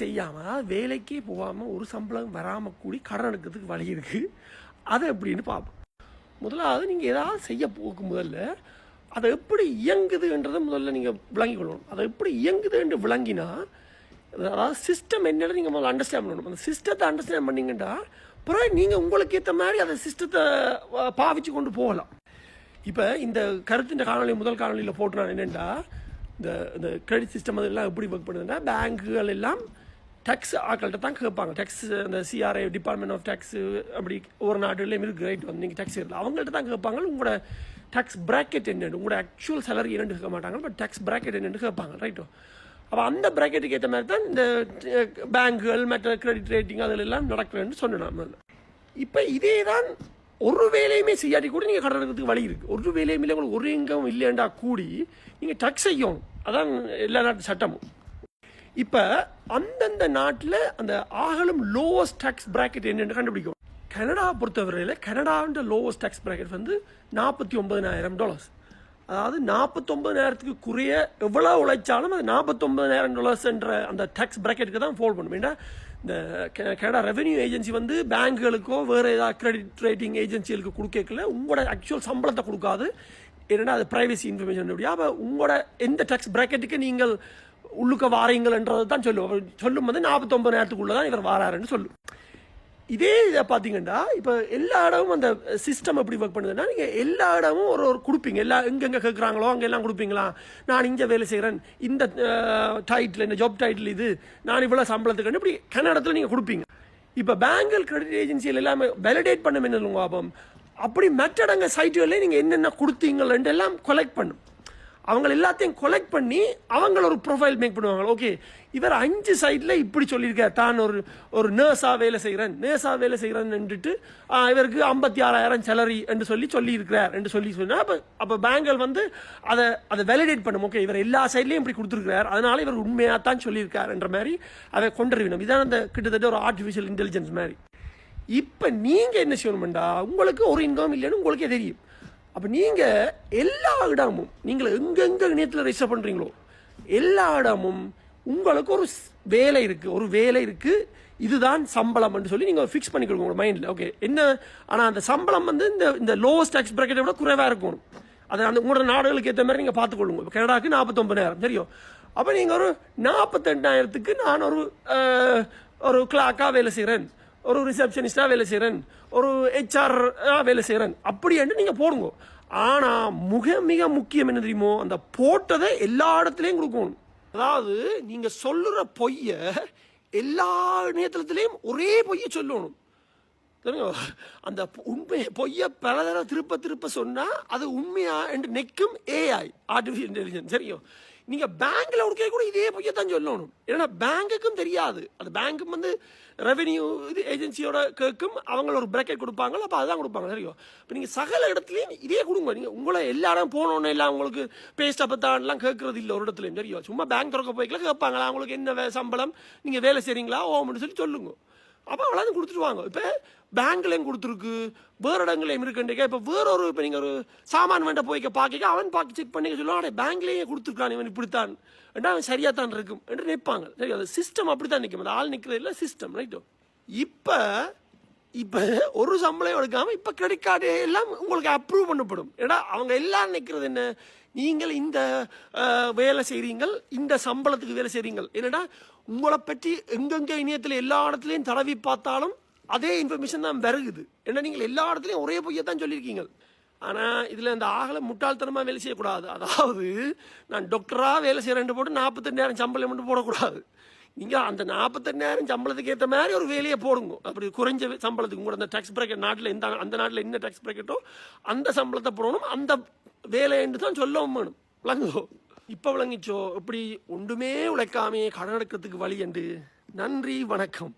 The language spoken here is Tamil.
செய்யாமல் அதாவது வேலைக்கே போகாமல் ஒரு சம்பளம் வராமல் கூடி கடன் எடுக்கிறதுக்கு வழி இருக்குது அதை எப்படின்னு பார்ப்போம் முதலாவது நீங்கள் ஏதாவது செய்ய போகும் முதல்ல அதை எப்படி இயங்குதுன்றதை முதல்ல நீங்கள் விளங்கிக் கொள்ளணும். அதை எப்படி இயங்குது என்று விளங்கினா அதாவது சிஸ்டம் என்னன்னு நீங்கள் முதல்ல அண்டர்ஸ்டாண்ட் பண்ணணும். அந்த சிஸ்டத்தை அண்டர்ஸ்டாண்ட் பண்ணீங்கன்னா பிறகு நீங்கள் உங்களுக்கு ஏற்ற மாதிரி அந்த சிஸ்டத்தை பாவிச்சு கொண்டு போகலாம். இப்போ இந்த கருத்தின் காணொலி முதல் காணொலியில் போட்டு என்னென்னா இந்த இந்த கிரெடிட் சிஸ்டம் அதெல்லாம் எப்படி ஒர்க் பண்ணுதுன்னா பேங்க்குகள் எல்லாம் டேக்ஸ் ஆக்கள்கிட்ட தான் கேட்பாங்க. டேக்ஸ் அந்த சிஆர்ஐ டிபார்ட்மெண்ட் ஆஃப் டேக்ஸ் அப்படி ஒவ்வொரு நாடுலேயும் இருக்குது ரைட் வந்து நீங்கள் டேக்ஸ் இல்லை அவங்கள்ட்ட தான் கேட்பாங்க. உங்களோட டேக்ஸ் ப்ராக்கெட் என்னென்னு உங்களோட ஆக்சுவல் சேலரி என்னென்னு கேட்க மாட்டாங்க. பட் டேக்ஸ் ப்ராக்கெட் என்னென்னு கேட்பாங்க. ரைட்டோ அப்போ அந்த ப்ராக்கெட்டுக்கு ஏற்ற மாதிரி தான் இந்த பேங்குகள் மற்ற கிரெடிட் ரேட்டிங் அதில் எல்லாம் நடக்கிறேன்னு சொன்னேன் இப்போ இதே தான் ஒரு வேலையுமே செய்யாட்டி கூட நீங்கள் கடன் எடுக்கிறதுக்கு வழி இருக்குது ஒரு வேலையும் இல்லை உங்களுக்கு ஒரு இங்கம் இல்லையாண்டா கூடி நீங்கள் டக் செய்யணும். அதான் எல்லா நாட்டு சட்டமும். இப்போ அந்தந்த நாட்டில் அந்த ஆகலும் லோவஸ்ட் டேக்ஸ் பிராக்கெட் என்னென்னு கண்டுபிடிக்கும். கனடா பொறுத்தவரையில் கனடான்ற லோவஸ்ட் டேக்ஸ் பிராக்கெட் வந்து நாற்பத்தி ஒன்பதனாயிரம் டாலர்ஸ் அதாவது நாற்பத்தொம்பதாயிரத்துக்கு குறைய எவ்வளோ உழைச்சாலும் அது நாற்பத்தொம்பதாயிரம் டாலர்ஸ்ன்ற அந்த டேக்ஸ் பிராக்கெட்டுக்கு தான் ஃபோல் பண்ணும். ஏன்னா இந்த கனடா ரெவென்யூ ஏஜென்சி வந்து பேங்குகளுக்கோ வேறு ஏதாவது கிரெடிட் ரேட்டிங் ஏஜென்சிகளுக்கு கொடுக்கல உங்களோட ஆக்சுவல் சம்பளத்தை கொடுக்காது. என்னென்னா அது ப்ரைவசி இன்ஃபர்மேஷன் அப்படியா அப்போ உங்களோட எந்த டேக்ஸ் பிராக்கெட்டுக்கு நீங்கள் உள்ளுக்க வாரீங்கள்ன்றது தான் சொல்லும் வந்து நாற்பத்தொம்பது போது தான் இவர் வாராருன்னு சொல்லும். இதே இதை பார்த்தீங்கன்னா இப்போ எல்லா இடமும் அந்த சிஸ்டம் எப்படி ஒர்க் பண்ணுதுன்னா நீங்கள் எல்லா இடமும் ஒரு ஒரு கொடுப்பீங்க. எல்லா எங்கெங்கே கேட்குறாங்களோ அங்கெல்லாம் கொடுப்பீங்களா? நான் இங்கே வேலை செய்கிறேன் இந்த டைட்டில் இந்த ஜாப் டைட்டில் இது. நான் இவ்வளோ சம்பளத்துக்கு இப்படி கன்னடத்தில் நீங்கள் கொடுப்பீங்க. இப்போ பேங்கல் கிரெடிட் ஏஜென்சியில் எல்லாமே வேலிடேட் பண்ண என்ன லாபம் அப்படி மற்ற இடங்க சைட்டுகளில் நீங்கள் என்னென்ன கொடுத்தீங்கள்ன்ட்டு எல்லாம் கொலெக்ட் பண்ணும். அவங்க எல்லாத்தையும் கொலெக்ட் பண்ணி அவங்கள ஒரு ப்ரொஃபைல் மேக் பண்ணுவாங்க ஓகே இவர் அஞ்சு சைடில் இப்படி சொல்லியிருக்கார். தான் ஒரு ஒரு நர்ஸாக வேலை செய்கிறேன் நர்ஸாக வேலை செய்கிறேன்னுட்டு இவருக்கு ஐம்பத்தி ஆறாயிரம் சேலரி என்று சொல்லி சொல்லியிருக்கிறார் என்று சொல்லி சொன்னால் அப்போ அப்போ பேங்கல் வந்து அதை அதை வேலிடேட் பண்ணும். ஓகே இவர் எல்லா சைட்லேயும் இப்படி கொடுத்துருக்கிறார். அதனால் இவர் உண்மையாக தான் சொல்லியிருக்கார் என்ற மாதிரி அதை கொண்டுருவினோம் இதான் அந்த கிட்டத்தட்ட ஒரு ஆர்டிஃபிஷியல் இன்டெலிஜென்ஸ் மாதிரி. இப்போ நீங்கள் என்ன செய்யணும்டா? உங்களுக்கு ஒரு இன்கம் இல்லைன்னு உங்களுக்கே தெரியும். அப்போ நீங்கள் எல்லா இடமும் நீங்கள் எங்கெங்கே இணையத்தில் ரெஜிஸ்டர் பண்ணுறீங்களோ எல்லா இடமும் உங்களுக்கு ஒரு வேலை இருக்குது ஒரு வேலை இருக்குது இதுதான் சம்பளம்னு சொல்லி நீங்கள் ஃபிக்ஸ் பண்ணிக்கொடுங்க உங்கள் மைண்டில் ஓகே என்ன? ஆனால் அந்த சம்பளம் வந்து இந்த இந்த லோவஸ்ட் டேக்ஸ் ப்ராக்கெட்டை விட குறைவாக இருக்கணும் அதை அந்த உங்களோட நாடுகளுக்கு ஏற்ற மாதிரி நீங்கள் பார்த்துக்கொள்ளுங்க இப்போ கனடாக்கு நாற்பத்தொம்பதாயிரம் தெரியும் அப்போ நீங்கள் ஒரு நாற்பத்தெண்டாயிரத்துக்கு நான் ஒரு ஒரு கிளாக்காக வேலை செய்கிறேன் ஒரு ரிசப்ஷனிஸ்டாக வேலை செய்கிறேன் ஒரு ஹெச்ஆர் வேலை செய்கிறேன் அப்படின்னு நீங்கள் போடுங்க. ஆனால் மிக மிக முக்கியம் என்ன தெரியுமோ? அந்த போட்டதை எல்லா இடத்துலையும் கொடுக்கணும். அதாவது நீங்கள் சொல்லுற பொய்ய எல்லா நேரத்துலையும் ஒரே பொய்யை சொல்லணும். அந்த உண்மை பொய்ய பல தடவை திருப்ப திருப்ப சொன்னால் அது உண்மையா என்று நெக்கும் ஏஐ ஆர்டிஃபிஷியல் இன்டெலிஜென்ஸ் சரிங்க நீங்க பேங்க்ல கொடுக்க கூட இதே பொய்யை தான் சொல்லணும். ஏன்னா பேங்குக்கும் தெரியாது. அந்த பேங்க்கும் வந்து ரெவென்யூ இது ஏஜென்சியோட கேட்கும் அவங்க ஒரு பிரேக்கெட் கொடுப்பாங்க அப்போ அதுதான் கொடுப்பாங்க. சரியும் இப்போ நீங்கள் சகல இடத்துலையும் இதே கொடுங்க. நீங்கள் உங்களை எல்லாரும் இடம் போனோன்னு எல்லாம் உங்களுக்கு பேஸ்ட் அப்பத்தான்லாம் கேட்கறது இல்லை ஒரு இடத்துலையும். தெரியும் சும்மா பேங்க் திறக்க போய்க்கலாம் கேட்பாங்களா? உங்களுக்கு என்ன வே- சம்பளம்? நீங்கள் வேலை செய்கிறீங்களா ஓம்னு சொல்லி சொல்லுங்க. அப்போ அவ்வளோ கொடுத்துருவாங்க. இப்போ பேங்க்லேயும் கொடுத்துருக்கு வேறு இடங்களையும் இருக்குன்றீங்க இப்போ வேற ஒரு இப்போ நீங்கள் ஒரு சாமான் வேண்ட போய்க்க பார்க்க அவன் பார்க்க செக் பண்ணிக்க சொல்லுவான் பேங்க்லேயே கொடுத்துருக்கான் இவன் இப்படித்தான். ஏன்னா அவன் சரியாக தான் இருக்கும் என்று நிற்பாங்க சரி அந்த சிஸ்டம் அப்படி தான் நிற்கும் அந்த ஆள் நிற்கிறது இல்லை சிஸ்டம் ரைட்டோ இப்போ இப்போ ஒரு சம்பளம் எடுக்காமல் இப்போ கிரெடிட் கார்டு எல்லாம் உங்களுக்கு அப்ரூவ் பண்ணப்படும். ஏன்னா அவங்க எல்லாம் நிற்கிறது என்ன? நீங்கள் இந்த வேலை செய்கிறீங்கள் இந்த சம்பளத்துக்கு வேலை செய்கிறீங்கள் என்னடா உங்களை பற்றி எங்கெங்கே இணையத்தில் எல்லா இடத்துலையும் தடவி பார்த்தாலும் அதே இன்ஃபர்மேஷன் தான் வருகுது. ஏன்னா நீங்கள் எல்லா இடத்துலையும் ஒரே பொய்யை தான் சொல்லியிருக்கீங்க. ஆனால் இதில் இந்த ஆகலை முட்டாள்தனமாக வேலை செய்யக்கூடாது. அதாவது நான் டாக்டராக வேலை செய்கிறேன் போட்டு நாற்பத்தெண்டாயிரம் சம்பளம் மட்டும் போடக்கூடாது. நீங்கள் அந்த நாற்பத்தெண்டாயிரம் சம்பளத்துக்கு ஏற்ற மாதிரி ஒரு வேலையை போடுங்க. அப்படி குறைஞ்ச சம்பளத்துக்கு கூட அந்த டேக்ஸ் பிரேக்கெட் நாட்டில் எந்த அந்த நாட்டில் என்ன டேக்ஸ் பிரேக்கெட்டோ அந்த சம்பளத்தை போடணும். அந்த வேலைன்னு தான் சொல்லவும் வேணும். விளங்குதோ? இப்போ விளங்கிச்சோ? இப்படி ஒன்றுமே உழைக்காமே கடன் எடுக்கிறதுக்கு வழி என்று. நன்றி வணக்கம்.